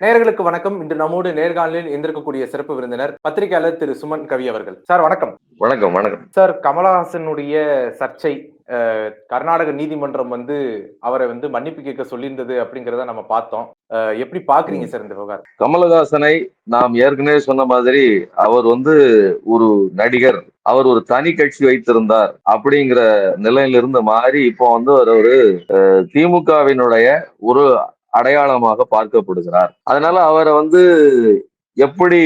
நேயர்களுக்கு வணக்கம். இன்று நம்மோடு நேர்காணலில் இருந்திருக்கக்கூடிய சிறப்பு விருந்தினர் பத்திரிகையாளர் திரு சுமன் கவி அவர்கள். சார் வணக்கம். வணக்கம் வணக்கம். சார் கமலஹாசனுடைய சர்ச்சை கர்நாடக நீதிமன்றம் வந்து அவரை வந்து மன்னிப்பு கேட்க சொல்லியிருந்தது அப்படிங்கறத நம்ம பார்த்தோம். எப்படி பாக்குறீங்க சார் இந்த விவகாரம்? கமலஹாசனை நாம் ஏற்கனவே சொன்ன மாதிரி அவர் வந்து ஒரு நடிகர் அவர் ஒரு தனி கட்சி வைத்திருந்தார் அப்படிங்கிற நிலையில இருந்த மாறி இப்போ வந்து அவர் ஒரு திமுகவினுடைய ஒரு அடையாளமாக பார்க்கப்படுகிறார். அதனால அவரை வந்து எப்படி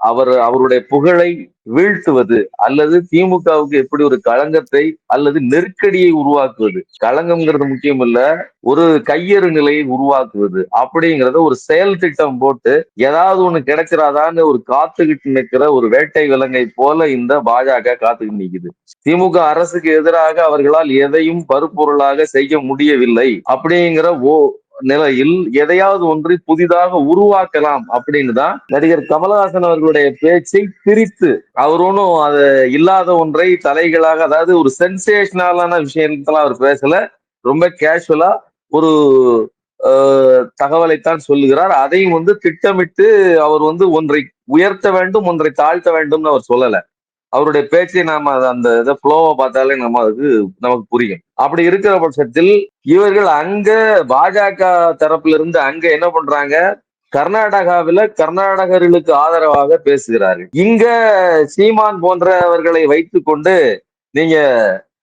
அவர் அவருடைய புகழை வீழ்த்துவது அல்லது திமுகவுக்கு எப்படி ஒரு களங்கத்தை அல்லது நெருக்கடியை உருவாக்குவது? களங்கம்ங்கிறது முக்கியம் இல்ல ஒரு கையறு நிலையை உருவாக்குவது அப்படிங்கறத ஒரு செயல் திட்டம் போட்டு ஏதாவது ஒண்ணு கிடைச்சிடாதான்னு ஒரு காத்துக்கிட்டு நிற்கிற ஒரு வேட்டை விலங்கை போல இந்த பாஜக காத்துக்கிட்டு நிக்குது. திமுக அரசுக்கு எதிராக அவர்களால் எதையும் பருப்பொருளாக செய்ய முடியவில்லை அப்படிங்கிற ஓ நிலையில் எதையாவது ஒன்றை புதிதாக உருவாக்கலாம் அப்படின்னு தான் நடிகர் கமலஹாசன் அவர்களுடைய பேச்சை பிரித்து அவர் ஒன்றும் அது இல்லாத ஒன்றை தலைகளாக அதாவது ஒரு சென்சேஷனலான விஷயத்தெல்லாம் அவர் பேசல. ரொம்ப கேஷுவலா ஒரு தகவலைத்தான் சொல்லுகிறார். அதையும் வந்து திட்டமிட்டு அவர் வந்து ஒன்றை உயர்த்த வேண்டும் ஒன்றை தாழ்த்த வேண்டும்னு அவர் சொல்லல. அவருடைய பேச்சை நாம அந்த இதை ஃப்ளோவை பார்த்தாலே நம்ம அதுக்கு நமக்கு புரியும். அப்படி இருக்கிற பட்சத்தில் இவர்கள் அங்க பாஜக தரப்புல இருந்து அங்க என்ன பண்றாங்க? கர்நாடகாவில கர்நாடகர்களுக்கு ஆதரவாக பேசுகிறார்கள். இங்க சீமான் போன்றவர்களை வைத்துக்கொண்டு நீங்க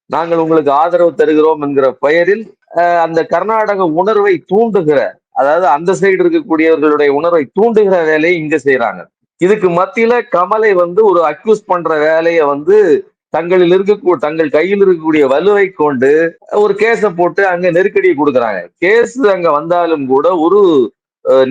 நாங்கள் உங்களுக்கு ஆதரவு தருகிறோம் என்கிற பெயரில் அஹ், அந்த கர்நாடக உணர்வை தூண்டுகிற அதாவது அந்த சைடு இருக்கக்கூடியவர்களுடைய உணர்வை தூண்டுகிற வேலையை இங்க செய்யறாங்க இதுக்கு மத்தியில கமலை வந்து ஒரு அக்யூஸ் பண்ற வேலையை வந்து தங்களில் இருக்க தங்கள் கையில் இருக்கக்கூடிய வலுவை கொண்டு ஒரு கேஸை போட்டு அங்க நெருக்கடியை கொடுக்குறாங்க. கேஸ் அங்க வந்தாலும் கூட ஒரு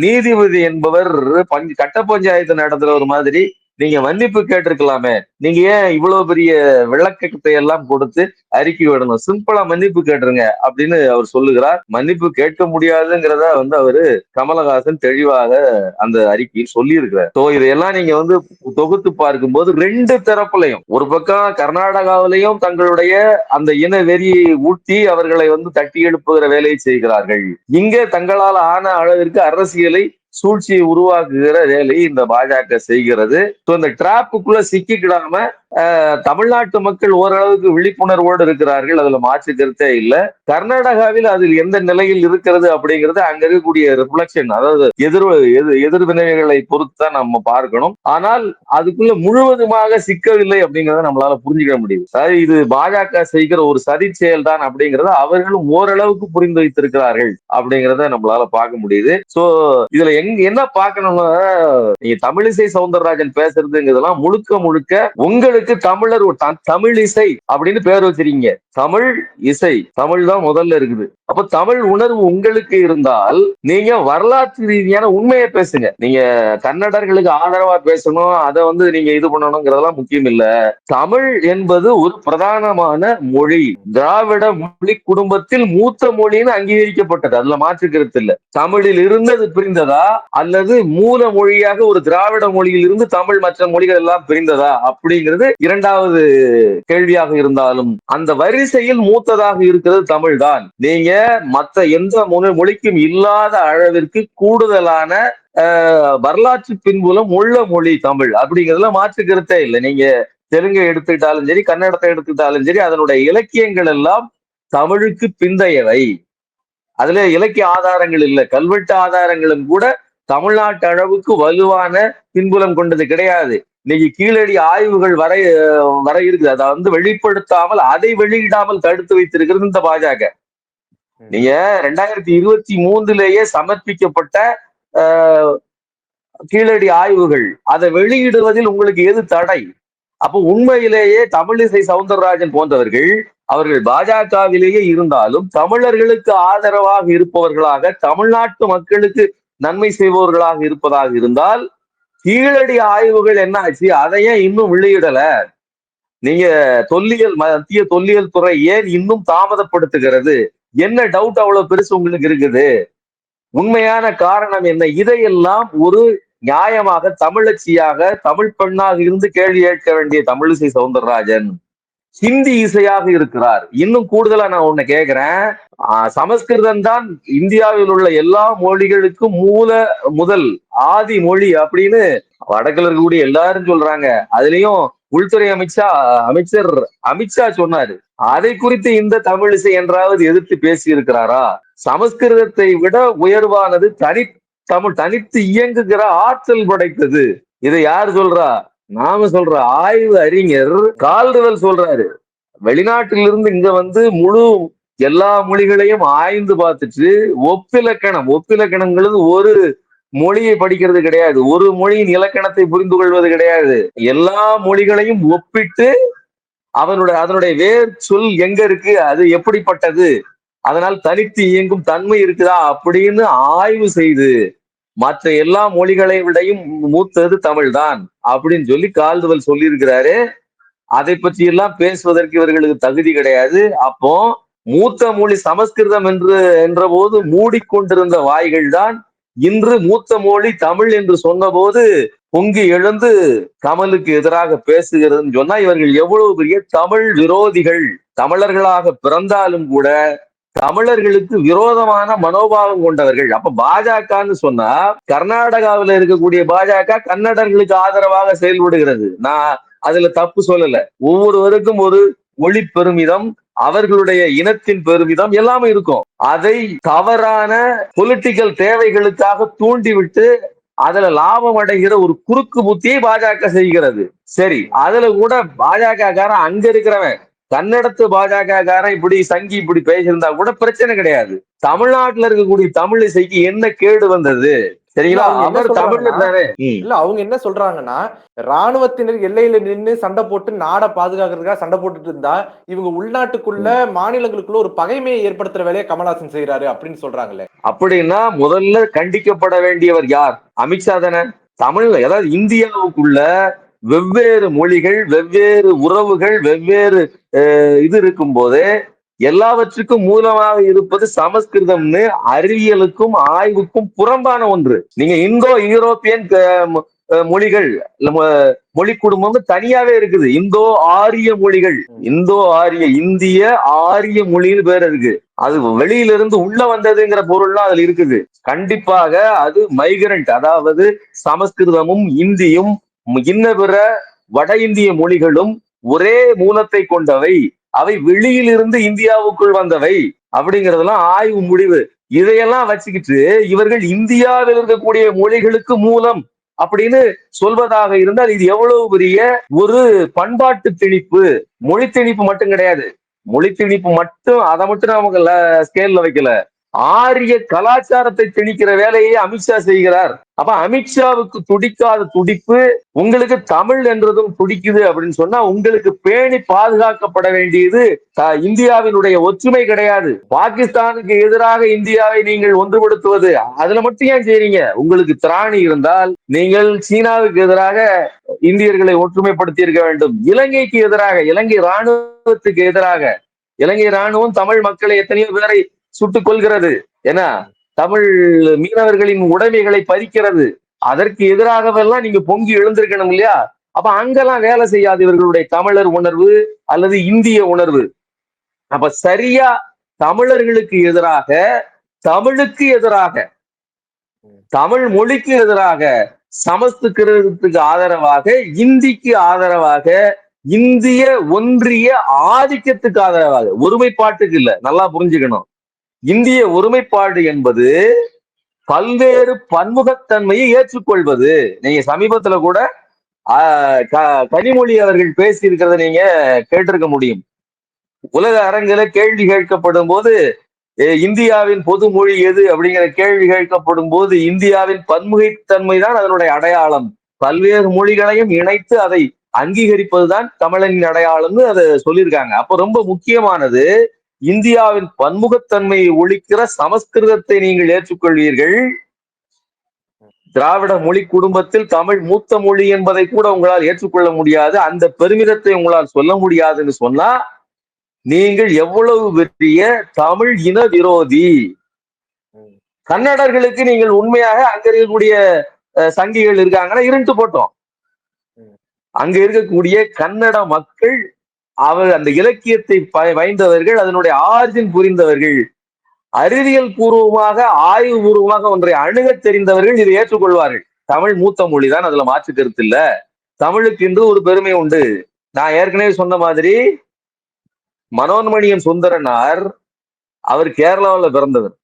நீதிபதி என்பவர் பஞ்ச கட்ட பஞ்சாயத்து நடத்துற ஒரு மாதிரி நீங்க மன்னிப்பு கேட்டிருக்கலாமே. நீங்க ஏன் இவ்வளவு பெரிய விளக்கத்தை எல்லாம் கொடுத்து அறிக்கை விடணும்? சிம்பிளா மன்னிப்பு கேட்டுருங்க அப்படின்னு அவர் சொல்லுகிறார். மன்னிப்பு கேட்க முடியாதுங்கிறத வந்து அவரு கமலஹாசன் தெளிவாக அந்த அறிக்கையில் சொல்லி இருக்கிறார் சோ இதையெல்லாம் நீங்க வந்து தொகுத்து பார்க்கும்போது ரெண்டு தரப்புலையும் ஒரு பக்கம் கர்நாடகாவிலையும் தங்களுடைய அந்த இன வெறியை ஊட்டி அவர்களை வந்து தட்டி எழுப்புகிற வேலையை செய்கிறார்கள். இங்க தங்களால் ஆன அளவிற்கு அரசியலை சூழ்ச்சியை உருவாக்குகிற வேலையை இந்த பாஜக செய்கிறது. ஸோ இந்த டிராப்புக்குள்ள சிக்கிக்கிடாம தமிழ்நாட்டு மக்கள் ஓரளவுக்கு விழிப்புணர்வோடு இருக்கிறார்கள். அதுல மாற்று கருத்தே இல்லை. கர்நாடகாவில் அதில் எந்த நிலையில் இருக்கிறது அப்படிங்கிறது அங்க இருக்கக்கூடிய ரிஃப்ளெக்ஷன் அதாவது எதிர் எதிர் எதிர்வினைகளை பொறுத்து தான் நம்ம பார்க்கணும். ஆனால் அதுக்குள்ள முழுவதுமாக சிக்கவில்லை அப்படிங்கறத நம்மளால புரிஞ்சுக்க முடியும் அதாவது இது பாஜக செய்கிற ஒரு சதி செயல் தான் அப்படிங்கிறத அவர்களும் ஓரளவுக்கு புரிந்து வைத்திருக்கிறார்கள் அப்படிங்கறத நம்மளால பார்க்க முடியுது. சோ இதுல எங்க என்ன பாக்கணும்னா நீங்க தமிழிசை சவுந்தரராஜன் பேசுறதுங்கிறதெல்லாம் முழுக்க முழுக்க உங்களுக்கு தமிழர் ஒரு த- தமிழிசை அப்படின்னு பேர் வச்சிருக்கீங்க. தமிழ் இசை. தமிழ் தான் முதல்ல இருக்குது. அப்ப தமிழ் உணர்வு உங்களுக்கு இருந்தால் நீங்க வரலாற்று ரீதியான உண்மையை பேசுங்க. நீங்க கன்னடர்களுக்கு ஆதரவா பேசணும் அதை வந்து நீங்க இது பண்ணணுங்கிறதெல்லாம் முக்கியம் இல்ல. தமிழ் என்பது ஒரு பிரதானமான மொழி. திராவிட மொழி குடும்பத்தில் மூத்த மொழின்னு அங்கீகரிக்கப்பட்டது. அதுல மாற்று கருத்து இல்ல. தமிழில் இருந்தது பிரிந்ததா? அல்லது மூல மொழியாக ஒரு திராவிட மொழியில் இருந்து தமிழ் மற்ற மொழிகள் எல்லாம் பிரிந்ததா? அப்படிங்கிறது இரண்டாவது கேள்வியாக இருந்தாலும் அந்த வரி வரிசையில் மூத்ததாக இருக்கிறது தமிழ் தான் நீங்க மத்த எந்த மொழிக்கும் இல்லாத அளவிற்கு கூடுதலான வரலாற்று பின்புலம் உள்ள மொழி தமிழ். அப்படிங்கிறதுல மாற்று கருத்தே இல்லை. நீங்க தெலுங்கை எடுத்துக்கிட்டாலும் சரி கன்னடத்தை எடுத்துக்கிட்டாலும் சரி அதனுடைய இலக்கியங்கள் எல்லாம் தமிழுக்கு பிந்தையவை. அதுல இலக்கிய ஆதாரங்கள் இல்லை. கல்வெட்டு ஆதாரங்களும் கூட தமிழ்நாட்டு அளவுக்கு வலுவான பின்புலம் கொண்டது கிடையாது. இன்னைக்கு கீழடி ஆய்வுகள் வர வர இருக்குது. அதை வந்து வெளிப்படுத்தாமல் அதை வெளியிடாமல் தடுத்து வைத்திருக்கிறது இந்த பாஜக. நீங்க ரெண்டாயிரத்தி இருபத்தி மூன்றுலேயே சமர்ப்பிக்கப்பட்ட கீழடி ஆய்வுகள் அதை வெளியிடுவதில் உங்களுக்கு எது தடை? அப்போ உண்மையிலேயே தமிழிசை சவுந்தரராஜன் போன்றவர்கள் அவர்கள் பாஜகவிலேயே இருந்தாலும் தமிழர்களுக்கு ஆதரவாக இருப்பவர்களாக தமிழ்நாட்டு மக்களுக்கு நன்மை செய்பவர்களாக இருப்பதாக இருந்தால் கீழடி ஆய்வுகள் என்ன ஆச்சு அதை ஏன் இன்னும் வெளியிடல. நீங்க தொல்லியல் மத்திய தொல்லியல் துறை ஏன் இன்னும் தாமதப்படுத்துகிறது? என்ன டவுட் அவ்வளவு பெருசு உங்களுக்கு இருக்குது? உண்மையான காரணம் என்ன? இதையெல்லாம் ஒரு நியாயமாக தமிழச்சியாக தமிழ் பெண்ணாக இருந்து கேள்வி கேட்க வேண்டிய தமிழிசை சவுந்தரராஜன் ஹிந்தி இசையாக இருக்கிறார். இன்னும் கூடுதலா நான் ஒண்ணு கேக்குறேன். ஆஹ் சமஸ்கிருதம் தான் இந்தியாவில் உள்ள எல்லா மொழிகளுக்கும் மூல முதல் ஆதி மொழி அப்படின்னு வடக்குல இருக்கக்கூடிய எல்லாரும் சொல்றாங்க. அதுலயும் உள்துறை அமைச்சா அமைச்சர் அமித்ஷா சொன்னாரு. அதை குறித்து இந்த தமிழிசை என்றாவது எதிர்த்து பேசி இருக்கிறாரா சமஸ்கிருதத்தை விட உயர்வானது தனி தமிழ் தனித்து இயங்குகிற ஆற்றல் படைத்தது. இதை யார் சொல்றா? நாம சொல்ற ஆய்வு அறிஞர் கால்டுவெல் சொல்றாரு. வெளிநாட்டிலிருந்து இங்க வந்து முழு எல்லா மொழிகளையும் ஆய்ந்து பார்த்துட்டு ஒப்பிலக்கணம் ஒப்பிலக்கணங்கிறது ஒரு மொழியை படிக்கிறது கிடையாது. ஒரு மொழியின் இலக்கணத்தை புரிந்து கொள்வது கிடையாது. எல்லா மொழிகளையும் ஒப்பிட்டு அவனுடைய அதனுடைய வேர் சொல் எங்க இருக்கு அது எப்படிப்பட்டது அதனால் தனித்து இயங்கும் தன்மை இருக்குதா அப்படின்னு ஆய்வு செய்து மற்ற எல்லா மொழிகளை விடையும் மூத்தது தமிழ்தான் அப்படின்னு சொல்லி கால்துவல் சொல்லியிருக்கிறாரு. அதை பற்றி எல்லாம் பேசுவதற்கு இவர்களுக்கு தகுதி கிடையாது. அப்போ மூத்த மொழி சமஸ்கிருதம் என்று என்ற போது மூடிக்கொண்டிருந்த வாய்கள் தான் இன்று மூத்த மொழி தமிழ் என்று சொன்னபோது பொங்கி எழுந்து கமலுக்கு எதிராக பேசுகிறதுன்னு சொன்னா இவர்கள் எவ்வளவு பெரிய தமிழ் விரோதிகள். தமிழர்களாக பிறந்தாலும் கூட தமிழர்களுக்கு விரோதமான மனோபாவம் கொண்டவர்கள். அப்ப பாஜகன்னு சொன்னா கர்நாடகாவில் இருக்கக்கூடிய பாஜக கன்னடர்களுக்கு ஆதரவாக செயல்படுகிறது. நான் அதுல தப்பு சொல்லல. ஒவ்வொருவருக்கும் ஒரு ஒளி பெருமிதம் அவர்களுடைய இனத்தின் பெருமிதம் எல்லாமே இருக்கும். அதை தவறான பொலிட்டிக்கல் தேவைகளுக்காக தூண்டிவிட்டு அதுல லாபம் அடைகிற ஒரு குறுக்கு புத்தியை பாஜக செய்கிறது. சரி அதுல கூட பாஜக காரன் அங்க இருக்கிறவன் கன்னடத்து பாஜக காரன் இப்படி சங்கி இப்படி பேசியிருந்தா கூட பிரச்சனை கிடையாது. தமிழ்நாட்டுல இருக்கக்கூடிய தமிழ் இசைக்கு என்ன கேடு வந்தது? சரிங்களா? அவர் தமிழ்ல தானே. இல்ல அவங்க என்ன சொல்றாங்கன்னா ராணுவத்தினர் எல்லையில நின்னு சண்டை போட்டு நாடை பாதுகாக்கிறதுக்காக சண்டை போட்டுட்டு இருந்தா இவங்க உள்நாட்டுக்குள்ள மாநிலங்களுக்குள்ள ஒரு பகைமையை ஏற்படுத்துற வேலையை கமல்ஹாசன் செய்யறாரு அப்படின்னு சொல்றாங்களே. அப்படின்னா முதல்ல கண்டிக்கப்பட வேண்டியவர் யார்? அமித்ஷா தானே. தமிழ்ல அதாவது இந்தியாவுக்குள்ள வெவ்வேறு மொழிகள் வெவ்வேறு உறவுகள் வெவ்வேறு இது இருக்கும் போது எல்லாவற்றுக்கும் மூலமாக இருப்பது சமஸ்கிருதம்னு அறிவியலுக்கும் ஆய்வுக்கும் புறம்பான ஒன்று. நீங்க இந்தோ யூரோப்பியன் மொழிகள் மொழி குடும்பம் தனியாவே இருக்குது. இந்தோ ஆரிய மொழிகள். இந்தோ ஆரிய இந்திய ஆரிய மொழின்னு பேர் இருக்கு. அது வெளியில இருந்து உள்ள வந்ததுங்கிற பொருள்லாம் அதுல இருக்குது. கண்டிப்பாக அது மைக்ரண்ட் அதாவது சமஸ்கிருதமும் இந்தியும் இன்ன பிற வட இந்திய மொழிகளும் ஒரே மூலத்தை கொண்டவை. அவை வெளியிலிருந்து இந்தியாவுக்குள் வந்தவை. அப்படிங்கறதெல்லாம் ஆய்வு முடிவு. இதையெல்லாம் வச்சுக்கிட்டு இவர்கள் இந்தியாவில் இருக்கக்கூடிய மொழிகளுக்கு மூலம் அப்படின்னு சொல்வதாக இருந்தால் இது எவ்வளவு பெரிய ஒரு பண்பாட்டு திணிப்பு. மொழி திணிப்பு மட்டும் கிடையாது. மொழி திணிப்பு மட்டும் அதை மட்டும் நமக்கு ஸ்கேல்ல வைக்கல. ஆரிய கலாச்சாரத்தை திணிக்கிற வேலையை அமித்ஷா செய்கிறார். அப்ப அமித்ஷாவுக்கு துடிக்காத துடிப்பு உங்களுக்கு தமிழ் என்றதும் துடிக்குது அப்படின்னு சொன்னா உங்களுக்கு பேணி பாதுகாக்கப்பட வேண்டியது இந்தியாவினுடைய ஒற்றுமை கிடையாது. பாகிஸ்தானுக்கு எதிராக இந்தியாவை நீங்கள் ஒன்றுபடுத்துவது அதுல மட்டும் ஏன் செய்றீங்க? உங்களுக்கு திராணி இருந்தால் நீங்கள் சீனாவுக்கு எதிராக இந்தியர்களை ஒற்றுமைப்படுத்தி இருக்க வேண்டும். இலங்கைக்கு எதிராக இலங்கை ராணுவத்துக்கு எதிராக இலங்கை ராணுவம் தமிழ் மக்களை எத்தனையோ பேரை சுட்டுக் கொள்கிறது ஏன்னா தமிழ் மீனவர்களின் உடைமைகளை பறிக்கிறது. அதற்கு எதிராகவெல்லாம் நீங்க பொங்கி எழுந்திருக்கணும் இல்லையா? அப்ப அங்கெல்லாம் வேலை செய்யாது இவர்களுடைய தமிழர் உணர்வு அல்லது இந்திய உணர்வு. அப்ப சரியா தமிழர்களுக்கு எதிராக தமிழுக்கு எதிராக தமிழ் மொழிக்கு எதிராக சமஸ்கிருதத்துக்கு ஆதரவாக இந்திக்கு ஆதரவாக இந்திய ஒன்றிய ஆதிக்கத்துக்கு ஆதரவாக ஒருமைப்பாட்டுக்கு இல்ல நல்லா புரிஞ்சுக்கணும். இந்திய ஒருமைப்பாடு என்பது பல்வேறு பன்முகத்தன்மையை ஏற்றுக்கொள்வது. நீங்க சமீபத்துல கூட ஆஹ், க- கனிமொழி அவர்கள் பேசி இருக்கிறத நீங்க கேட்டிருக்க முடியும். உலக அரங்கில கேள்வி கேட்கப்படும் போது இந்தியாவின் பொது மொழி எது அப்படிங்கிற கேள்வி கேட்கப்படும் போது இந்தியாவின் பன்முகைத்தன்மை தான் அதனுடைய அடையாளம். பல்வேறு மொழிகளையும் இணைத்து அதை அங்கீகரிப்பதுதான் தமிழனின் அடையாளம்னு அதை சொல்லியிருக்காங்க. அப்ப ரொம்ப முக்கியமானது இந்தியாவின் பன்முகத்தன்மையை ஒழிக்கிற சமஸ்கிருதத்தை நீங்கள் ஏற்றுக்கொள்வீர்கள் திராவிட மொழி குடும்பத்தில் தமிழ் மூத்த மொழி என்பதை கூட உங்களால் ஏற்றுக்கொள்ள முடியாது அந்த பெருமிதத்தை உங்களால் சொல்ல முடியாதுன்னு சொன்னா நீங்கள் எவ்வளவு பெரிய தமிழ் இன விரோதி. கன்னடர்களுக்கு நீங்கள் உண்மையாக அங்க இருக்கக்கூடிய சங்கிகள் இருக்காங்கன்னா இருண்டு போட்டோம். அங்க இருக்கக்கூடிய கன்னட மக்கள் அவர் அந்த இலக்கியத்தை பயந்தவர்கள் அதனுடைய ஆர்ஜின் புரிந்தவர்கள். அறிவியல் பூர்வமாக ஆய்வு பூர்வமாக ஒன்றை அணுகத் தெரிந்தவர்கள் இதை ஏற்றுக்கொள்வார்கள். தமிழ் மூத்த மொழிதான் அதுல மாற்று கருத்து இல்ல. தமிழுக்கு என்று ஒரு பெருமை உண்டு. நான் ஏற்கனவே சொன்ன மாதிரி மனோன்மணியன் சுந்தரனார் அவர் கேரளாவில் பிறந்தவர்.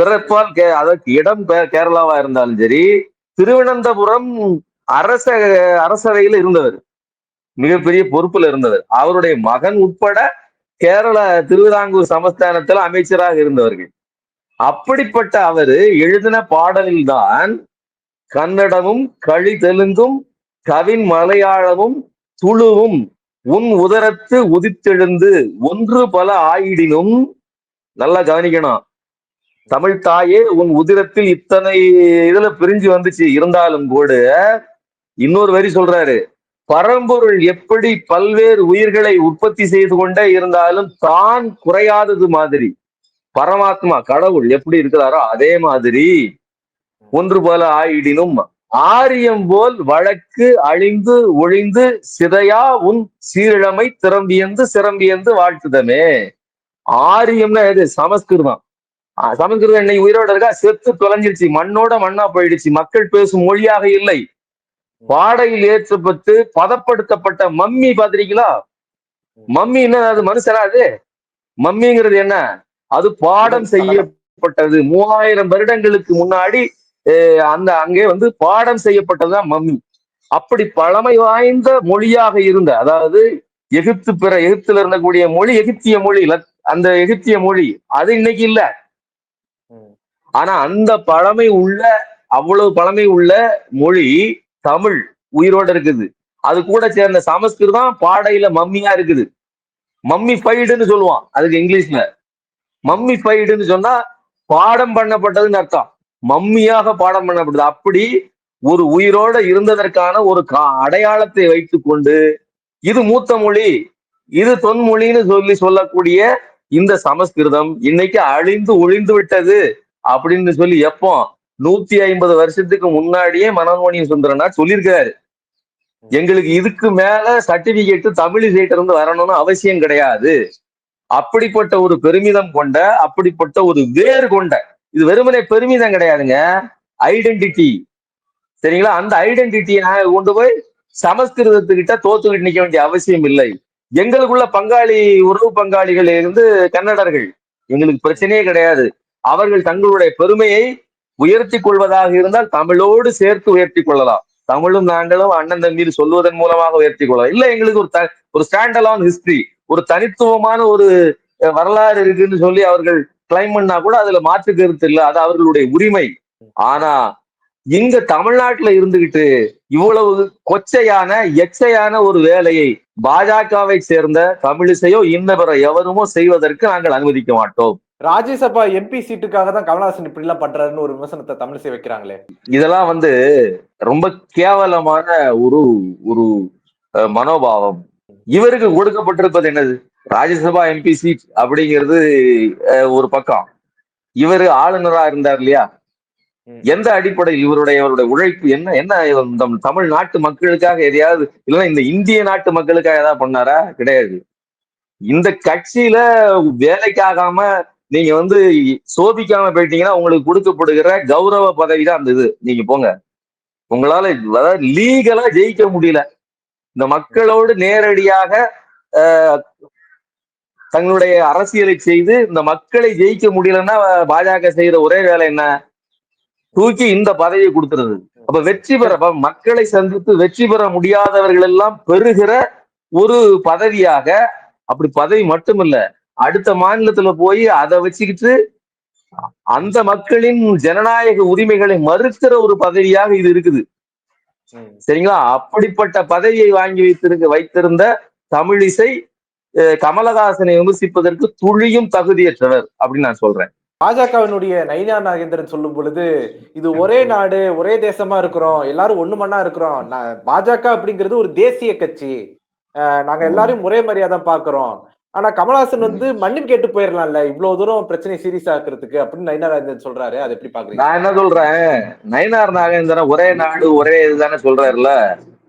பிறப்பால் கே அதற்கு இடம் கேரளாவா இருந்தாலும் சரி திருவனந்தபுரம் அரச அரசவையில் இருந்தவர். மிகப்பெரிய பொறுப்புல இருந்தது. அவருடைய மகன் உட்பட கேரள திருவிதாங்கூர் சமஸ்தானத்துல அமைச்சராக இருந்தவர்கள். அப்படிப்பட்ட அவரு எழுதின பாடலில்தான் கன்னடமும் களி தெலுங்கும் கவின் மலையாளமும் துளுவும் உன் உதரத்து உதித்தெழுந்து ஒன்று பல ஆயிடினும் நல்லா கவனிக்கணும். தமிழ் தாயே உன் உதிரத்தில் இத்தனை இதுல பிரிஞ்சு வந்துச்சு. இருந்தாலும் கூட இன்னொரு வரி சொல்றாரு. பரம்பொருள் எப்படி பல்வேறு உயிர்களை உற்பத்தி செய்து கொண்டே இருந்தாலும் தான் குறையாதது மாதிரி. பரமாத்மா கடவுள் எப்படி இருக்கிறாரோ அதே மாதிரி. ஒன்று போல ஆயிடினும் ஆரியம் போல் வழக்கு அழிந்து ஒழிந்து சிதையா உன் சீரிழமை திறம்பியந்து சிறம்பியந்து வாழ்த்துதமே. ஆரியம்னா எது? சமஸ்கிருதம். சமஸ்கிருதம் என்னை உயிரோட இருக்கா? செத்து தொலைஞ்சிருச்சு. மண்ணோட மண்ணா போயிடுச்சு. மக்கள் பேசும் மொழியாக இல்லை. பாடையில் ஏற்றப்பட்டு பதப்படுத்தப்பட்ட மம்மி பாத்திருக்கீங்களா மம்மி என்ன அது மனுஷனா அது? மம்மிங்கிறது என்ன? அது பாடம் செய்யப்பட்டது. மூவாயிரம் வருடங்களுக்கு முன்னாடி அந்த அங்கே வந்து பாடம் செய்யப்பட்டதுதான் மம்மி. அப்படி பழமை வாய்ந்த மொழியாக இருந்த அதாவது எகிப்து பிற எகிப்துல இருந்தக்கூடிய மொழி எகிப்திய மொழி அந்த எகிப்திய மொழி அது இன்னைக்கு இல்ல. ஆனா அந்த பழமை உள்ள அவ்வளவு பழமை உள்ள மொழி தமிழ் உயிரோட இருக்குது. அது கூட சேர்ந்த சமஸ்கிருதம் பாடையில மம்மியா இருக்குது. மம்மி ஃபைடுன்னு சொல்லுவான் அதுக்கு இங்கிலீஷ்ல. மம்மி ஃபைடுன்னு சொன்னா பாடம் பண்ணப்பட்டதுன்னு அர்த்தம். மம்மியாக பாடம் பண்ணப்பட்டது அப்படி ஒரு உயிரோட இருந்ததற்கான ஒரு அடையாளத்தை அடையாளத்தை வைத்துக்கொண்டு இது மூத்த மொழி இது தொன்மொழின்னு சொல்லி சொல்லக்கூடிய இந்த சமஸ்கிருதம் இன்னைக்கு அழிந்து ஒழிந்து விட்டது அப்படின்னு சொல்லி எப்போ நூத்தி ஐம்பது வருஷத்துக்கு முன்னாடியே மனோன்மணி சுந்தரனார் சொல்லியிருக்காரு எங்களுக்கு இதுக்கு மேல சர்டிபிகேட் தமிழிசைட்டு இருந்து வரணும்னு அவசியம் கிடையாது. அப்படிப்பட்ட ஒரு பெருமிதம் கொண்ட அப்படிப்பட்ட ஒரு வேர் கொண்ட இது வெறுமனே பெருமிதம் கிடையாதுங்க. ஐடென்டிட்டி சரிங்களா? அந்த ஐடென்டிட்டியை கொண்டு போய் சமஸ்கிருதத்துக்கிட்ட தோத்துக்கிட்டு நிக்க வேண்டிய அவசியம் இல்லை. எங்களுக்குள்ள பங்காளி உறவு பங்காளிகள் இருந்து கன்னடர்கள். எங்களுக்கு பிரச்சனையே கிடையாது. அவர்கள் தங்களுடைய பெருமையை உயர்த்தி கொள்வதாக இருந்தால் தமிழோடு சேர்த்து உயர்த்தி கொள்ளலாம் தமிழும் நாங்களும் அண்ணன் தம்பி சொல்வதன் மூலமாக உயர்த்தி கொள்ளலாம் இல்ல எங்களுக்கு ஒரு த ஒரு ஸ்டாண்ட் அலான் ஹிஸ்டரி ஒரு தனித்துவமான ஒரு வரலாறு இருக்குன்னு சொல்லி அவர்கள் கிளைம் பண்ணா கூட அதுல மாற்று கருத்து இல்லை. அது அவர்களுடைய உரிமை. ஆனா இங்க தமிழ்நாட்டுல இருந்துகிட்டு இவ்வளவு கொச்சையான எச்சையான ஒரு வேலையை பாஜகவை சேர்ந்த தமிழிசையோ இன்ன பிற எவருமோ செய்வதற்கு நாங்கள் அனுமதிக்க மாட்டோம். ராஜ்யசபா எம்பி சீட்டுக்காக தான் கமலஹாசன் இப்படி எல்லாம் பண்றாருன்னு ஒரு விமர்சனத்தை தமிழிசை வைக்கிறாங்களே. இதெல்லாம் வந்து ரொம்ப கேவலமான ஒரு ஒரு மனோபாவம். இவருக்கு கொடுக்கப்பட்டிருப்பது என்னது? ராஜ்யசபா எம்பி சீட் அப்படிங்கிறது ஒரு பக்கம். இவரு ஆளுநரா இருந்தார் இல்லையா. எந்த அடிப்படையில் இவருடைய இவருடைய உழைப்பு என்ன என்ன இவர் இந்த தமிழ்நாட்டு மக்களுக்காக எதையாவது இல்லைன்னா இந்த இந்திய நாட்டு மக்களுக்காக ஏதாவது பண்ணாரா? கிடையாது. இந்த கட்சியில வேலைக்காகாம நீங்க வந்து சோபிக்காம போயிட்டீங்கன்னா உங்களுக்கு கொடுக்கப்படுகிற கௌரவ பதவி தான் அந்த இது. நீங்க போங்க. உங்களால அதாவது லீகலா ஜெயிக்க முடியல. இந்த மக்களோடு நேரடியாக தங்களுடைய அரசியலை செய்து இந்த மக்களை ஜெயிக்க முடியலன்னா பாஜக செய்யற ஒரே வேலை என்ன? தூக்கி இந்த பதவியை கொடுத்துறது அப்ப வெற்றி பெற மக்களை சந்தித்து வெற்றி பெற முடியாதவர்கள் எல்லாம் பெறுகிற ஒரு பதவியாக அப்படி பதவி மட்டுமில்ல அடுத்த மாநிலத்துல போய் அதை வச்சுக்கிட்டு அந்த மக்களின் ஜனநாயக உரிமைகளை மறுக்கிற ஒரு பதவியாக இது இருக்குது. சரிங்களா? அப்படிப்பட்ட பதவியை வாங்கி வைத்திருக்க வைத்திருந்த தமிழிசை அஹ், கமலஹாசனை விமர்சிப்பதற்கு துளியும் தகுதியற்றவர் அப்படின்னு நான் சொல்றேன். பாஜகவினுடைய நயினா நாகேந்திரன் சொல்லும் பொழுது இது ஒரே நாடு ஒரே தேசமா இருக்கிறோம் எல்லாரும் ஒண்ணு மண்ணா இருக்கிறோம் பாஜக அப்படிங்கிறது ஒரு தேசிய கட்சி. அஹ் நாங்க எல்லாரையும் ஒரே மாதிரியா தான் பாக்குறோம் ஆனா கமலஹாசன் வந்து மன்னிப்பு கேட்டு போயிடலாம்ல இவ்வளவு தூரம் பிரச்சனை சீரியஸ் ஆக்குறதுக்கு அப்படின்னு நயினா நாகேந்திரன் சொல்றாரு. அதை எப்படி பாக்குறீங்க? நான் என்ன சொல்றேன்? நயனார் நாகேந்திரன் ஒரே நாடு ஒரே இதுதானே சொல்றாருல்ல?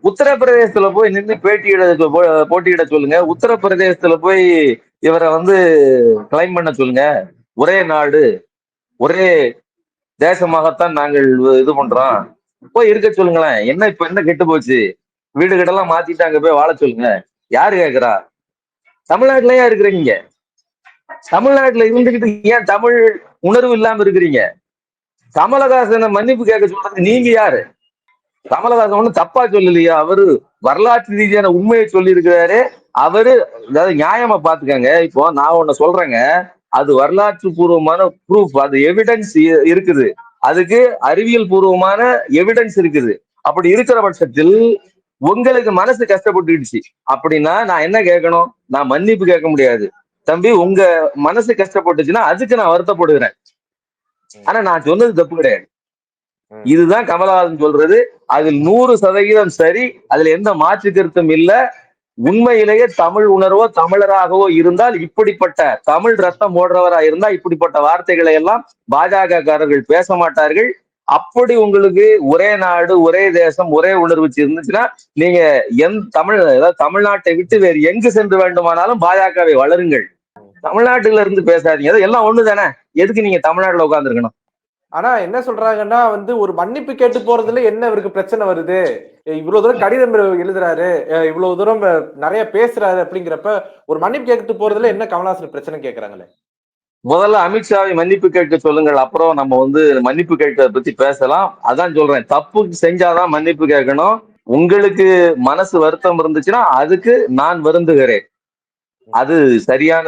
உத்தரப்பிரதேசத்துல போய் நின்று பேட்டியிட போட்டியிட சொல்லுங்க. உத்தரப்பிரதேசத்துல போய் இவரை வந்து கிளைம் பண்ண சொல்லுங்க. ஒரே நாடு ஒரே தேசமாகத்தான் நாங்கள் இது பண்றோம். போய் இருக்க சொல்லுங்களேன். என்ன இப்ப என்ன கெட்டு போச்சு? வீடு கிட்டலாம் மாத்திட்டு அங்க போய் வாழ சொல்லுங்க. யாரு கேக்குறா? தமிழ்நாட்டுலயே இருக்கிறீங்க? தமிழ்நாட்டுல இருந்துகிட்டு ஏன் தமிழ் உணர்வு இல்லாம இருக்கிறீங்க? கமலஹாசனை மன்னிப்பு கேட்க சொல்றது நீங்க யாரு? கமலஹாசன் ஒண்ணு தப்பா சொல்லலையா. அவரு வரலாற்று ரீதியான உண்மையை சொல்லி இருக்கிறாரு அவரு அதாவது நியாயமா பாத்துக்கங்க இப்போ நான் ஒண்ணு சொல்றேங்க. அது வரலாற்று பூர்வமான ப்ரூஃப் அது எவிடன்ஸ் இருக்குது. அதுக்கு அறிவியல் பூர்வமான எவிடன்ஸ் இருக்குது. அப்படி இருக்கிற பட்சத்தில் உங்களுக்கு மனசு கஷ்டப்பட்டுடுச்சு அப்படின்னா நான் என்ன கேட்கணும்? நான் மன்னிப்பு கேட்க முடியாது. தம்பி உங்க மனசு கஷ்டப்பட்டுச்சுன்னா அதுக்கு நான் வருத்தப்படுகிறேன். ஆனா நான் சொன்னது தப்பு கிடையாது. இதுதான் கமலஹாசன் சொல்றது. அதில் நூறு சதவீதம் சரி. அதுல எந்த மாற்று கருத்தும் இல்ல. உண்மையிலேயே தமிழ் உணர்வோ தமிழராகவோ இருந்தால் இப்படிப்பட்ட தமிழ் ரத்தம் ஓடுறவரா இருந்தா இப்படிப்பட்ட வார்த்தைகளை எல்லாம் பாஜக காரர்கள் பேச மாட்டார்கள். அப்படி உங்களுக்கு ஒரே நாடு ஒரே தேசம் ஒரே உணர்வு இருந்துச்சுன்னா நீங்க எந்த தமிழ் ஏதாவது தமிழ்நாட்டை விட்டு வேறு எங்கு சென்று வேண்டுமானாலும் பாஜகவை வளருங்கள். தமிழ்நாட்டுல இருந்து பேசாதீங்க. அது எல்லாம் ஒண்ணு தானே எதுக்கு நீங்க தமிழ்நாட்டுல உட்காந்துருக்கணும் ஆனா என்ன சொல்றாங்கன்னா வந்து ஒரு மன்னிப்பு கேட்டு போறதுல என்ன இவருக்கு பிரச்சனை வருது? இவ்வளவு தூரம் கடிதம் எழுதுறாரு. அஹ் இவ்வளவு தூரம் நிறைய பேசுறாரு அப்படிங்கிறப்ப ஒரு மன்னிப்பு கேட்டு போறதுல என்ன கமலஹாசன் பிரச்சனை கேக்குறாங்களே? முதல்ல அமித்ஷாவை மன்னிப்பு கேட்க சொல்லுங்கள். அப்புறம் நம்ம வந்து மன்னிப்பு கேட்கறத பத்தி பேசலாம். அதான் சொல்றேன். தப்பு செஞ்சாதான் மன்னிப்பு கேட்கணும். உங்களுக்கு மனசு வருத்தம் இருந்துச்சுன்னா அதுக்கு நான் வருந்துகிறேன். அது சரியான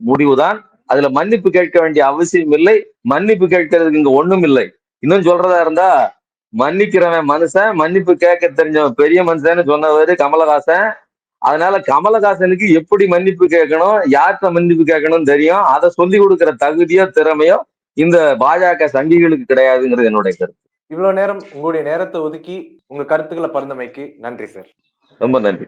முடிவுதான். அதுல மன்னிப்பு கேட்க வேண்டிய அவசியம் இல்லை. மன்னிப்பு கேட்கறதுக்கு இங்க ஒண்ணும் இல்லை. இன்னும் சொல்றதா இருந்தா மன்னிக்கிறவன் மனுஷன் மன்னிப்பு கேட்க தெரிஞ்சவன் பெரிய மனுஷன்னு சொன்னவர் கமலஹாசன். அதனால கமலஹாசனுக்கு எப்படி மன்னிப்பு கேட்கணும் யார்கிட்ட மன்னிப்பு கேட்கணும்னு தெரியும் அதை சொல்லி கொடுக்கிற தகுதியோ திறமையோ இந்த பாஜக சங்கிகளுக்கு கிடையாதுங்கிறது என்னுடைய கருத்து. இவ்வளவு நேரம் உங்களுடைய நேரத்தை ஒதுக்கி உங்க கருத்துக்களை பரிந்தமைக்கு நன்றி சார். ரொம்ப நன்றி.